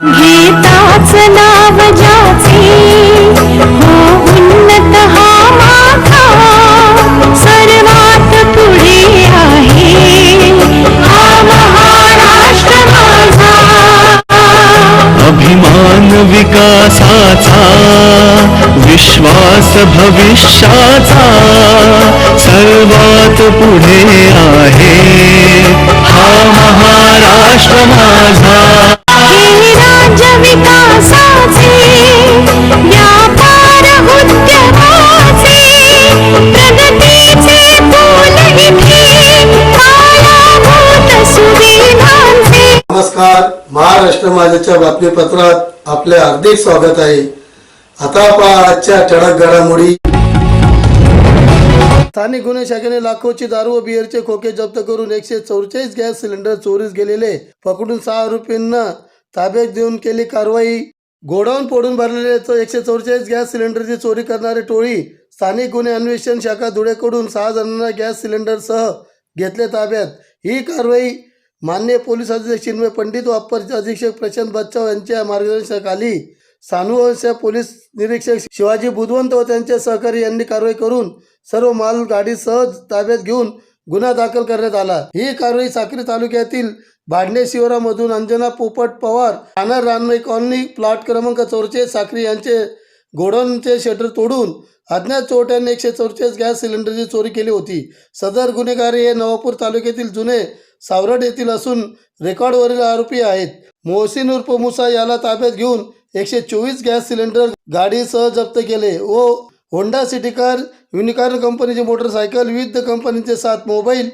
गीताच नाव ज्याचे हो उन्नत हा माथा सर्वात पुढे आहे. हा महाराष्ट्र माझा. अभिमान विकासाचा विश्वास भविष्याचा सर्वात पुढे आहे. हा महाराष्ट्र माझा. विकासाचे व्यापार उद्यमाचे प्रगतीचे फूल पायाभूत सुविधांचे. नमस्कार महाराष्ट्र माझ्याच्या बातमीपत्रात आपले हार्दिक स्वागत आहे. आता पहा आजच्या ठळक घडामोडी. स्थानिक गुन्हे शाखेने लाखोची दारू व बिअरचे खोके जप्त करून एकशे चौवेचाळीस गॅस सिलेंडर चोरीस गेलेले. पकडून सहा आरोपींना ताब्यात देऊन केली कारवाई. गोडाऊन फोडून भरलेले एकशे चौवेचाळीस गॅस सिलेंडरची चोरी करणारी टोळी स्थानिक गुन्हे अन्वेषण शाखा धुळेकडून सहा जणांना गॅस सिलेंडरसह घेतले ताब्यात. ही कारवाई मान्य पोलीस अधीक्षक चिन्मय पंडित व अप्पर अधीक्षक प्रशांत बच्चाव यांच्या मार्गदर्शनाखाली सानुवंश पोलीस निरीक्षक शिवाजी बुधवंत व त्यांचे सहकारी यांनी कारवाई करून सर्व माल गाडी सहज ताब्यात घेऊन गुन्हा दाखल करण्यात आला. ही कारवाई साक्री तालुक्यातील भाडणे शिवरामधून अंजना पोपट पवार राहणार रानमई कॉलनी प्लॉट क्रमांक चौरचेस साखरी यांचे गोडाऊनचे शटर तोडून अज्ञात चोरट्यांनी एकशे चौरचेस गॅस सिलेंडरची चोरी केली होती. सदर गुन्हेगार हे नवापूर तालुक्यातील जुने सावरड येथील असून रेकॉर्डवरील आरोपी आहेत. मोहसिन उर्फ मुसा याला ताब्यात घेऊन एकशे चोवीस गॅस सिलेंडर गाडीसह जप्त केले व होंडा सिटी कार युनिकॉर्न कंपनीची मोटरसायकल विविध कंपनीचे सात मोबाईल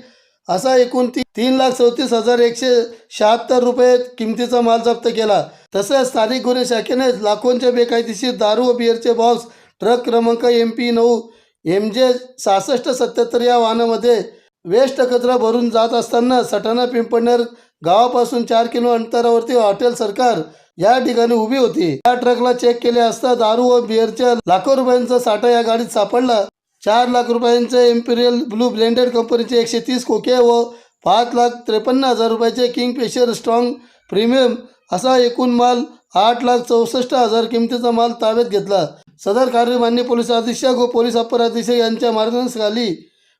असा एकूण ती तीन लाख चौतीस हजार एकशे शहात्तर रुपये किमतीचा माल जप्त केला. तसेच स्थानिक गुन्हे शाखेने लाखोंचे बेकायदेशीर दारू व बिअरचे बॉक्स ट्रक क्रमांक एम पी नऊ एम जे सहासष्ट सत्याहत्तर या वाहनामध्ये वेस्ट कचरा भरून जात असताना सटाणा पिंपळनेर गावापासून चार किलो अंतरावरती हॉटेल सरकार या ठिकाणी उभी होती. या ट्रकला चेक केले असता दारू व बिअरच्या लाखो रुपयांचा साठा या गाडीत सापडला. चार लाख रुपयांचे इम्पिरियल ब्लू ब्लेंडेड कंपनीचे एकशे तीस खोके व पाच लाख त्रेपन्न हजार रुपयाचे किंग पेशर स्ट्रॉंग प्रीमियम असा एकूण माल आठ लाख चौसष्ट हजार किमतीचा माल ताब्यात घेतला. सदर कार्य मान्य पोलीस अधीक्षक व पोलीस अप्पर अधीक्षक यांच्या मार्गदर्शनाखाली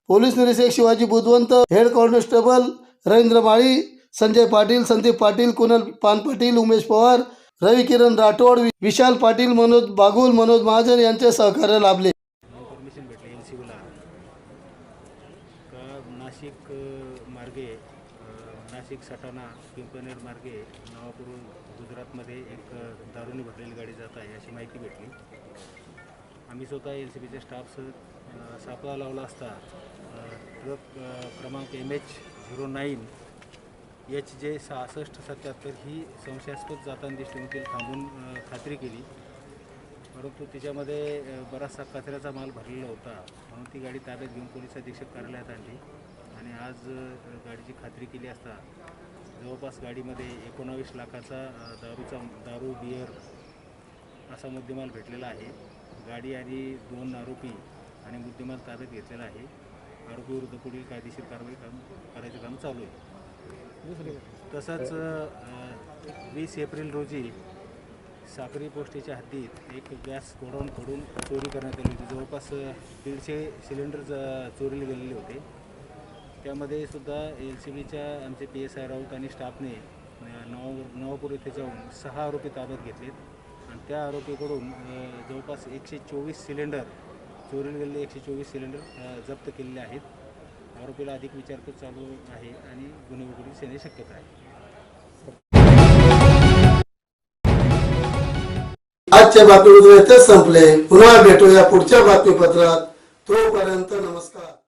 पोलीस निरीक्षक शिवाजी बुधवंत हेड कॉन्स्टेबल रवींद्र माळी संजय पाटील संदीप पाटील कुणाल पान पाटील उमेश पवार रवी किरण राठोड विशाल पाटील मनोज बागुल मनोज महाजन यांचे सहकार्य लाभले परमिशन भेटले एल सी ओला का नाशिक मार्गे नाशिक सटाणा पिंपनेर मार्गे नवापूर गुजरातमध्ये एक दारुणी दारूने भरलेली गाडी जात आहे अशी माहिती भेटली. आम्ही स्वतः एल सी बीच्या स्टाफसह सापळा लावला असता. ट्रक क्रमांक M H zero nine H J सहासष्ट सत्याहत्तर ही संशयास्पद जाताना दिसली म्हणून थांबून खात्री केली. परंतु त्याच्यामध्ये बराचसा कचऱ्याचा माल भरलेला होता. म्हणून ती गाडी ताब्यात घेऊन पोलीस अधीक्षक कार्यालयात आणली. आणि आज गाडीची खात्री केली असता जवळपास गाडीमध्ये एकोणावीस लाखाचा दारूचा दारू बियर असा मुद्देमाल भेटलेला आहे. गाडी आणि दोन आरोपी आणि मुद्देमाल ताब्यात घेतलेला आहे. आरोपीविरुद्ध पुढील कायदेशीर कारवाई काम करायचं काम चालू आहे. तसंच वीस एप्रिल रोजी साखरी पोस्टेच्या हद्दीत एक गॅस गोडाऊनकडून चोरी करण्यात आली होती. जवळपास दीडशे सिलेंडर ज- चोरीला गेलेले होते. त्यामध्ये सुद्धा एल सी बीच्या आमचे पी एस आय राऊत आणि स्टाफने अ, नवापूर येथे जाऊन सहा आरोपी ताब्यात घेतलेत. आणि त्या आरोपीकडून जवळपास एकशे चोवीस सिलेंडर चोरीला गेलेले एकशे चोवीस सिलेंडर जप्त केलेले आहेत. आरोपीला अधिक विचारपूस चालू आहे आणि गुन्हे उघडीस शक्यता आहे. आजचे बातमीपत्र इथेच संपले. पुन्हा भेटूया पुढच्या बातमीपत्रात. तोपर्यंत नमस्कार.